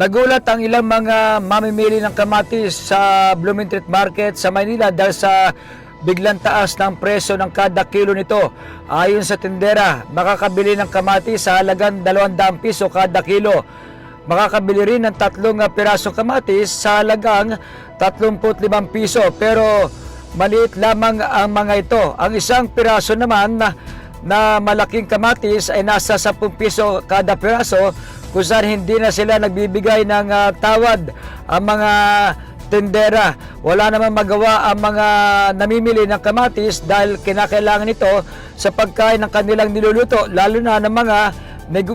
Nagulat ang ilang mga mamimili ng kamatis sa Blooming Market sa Maynila dahil sa biglang taas ng presyo ng kada kilo nito. Ayon sa tindera, makakabili ng kamatis sa halagang 200 piso kada kilo. Makakabili rin ng tatlong pirasong kamatis sa halagang 35 piso pero maliit lamang ang mga ito. Ang isang piraso naman na, na malaking kamatis ay nasa 10 piso kada piraso kung saan hindi na sila nagbibigay ng ah, tawad ang mga tendera. Wala namang magawa ang mga namimili ng kamatis dahil kinakailangan ito sa pagkain ng kanilang niluluto lalo na ng mga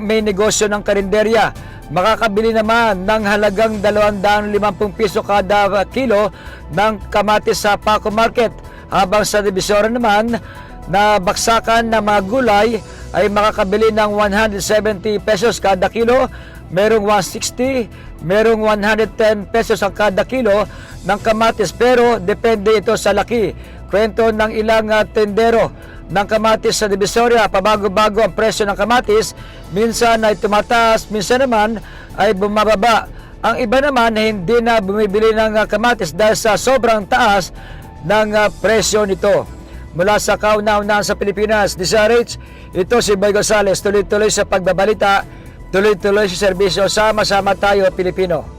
may negosyo ng karinderya. Makakabili naman ng halagang 250 piso kada kilo ng kamatis sa Paco Market. Habang sa Divisoria naman, na baksakan ng mga gulay ay makakabili ng 170 pesos kada kilo, merong 160, merong 110 pesos ang kada kilo ng kamatis pero depende ito sa laki. Kwento ng ilang ah, tendero ng kamatis sa Divisoria, pabago-bago ang presyo ng kamatis, minsan ay tumataas, minsan naman ay bumababa. Ang iba naman hindi na bumibili ng ah, kamatis dahil sa sobrang taas ng ah, presyo nito. Mula sa kauna-unahan sa Pilipinas, Rich, ito si Boy Gonzales, tuloy-tuloy sa pagbabalita, tuloy-tuloy sa serbisyo, sama-sama tayo Pilipino.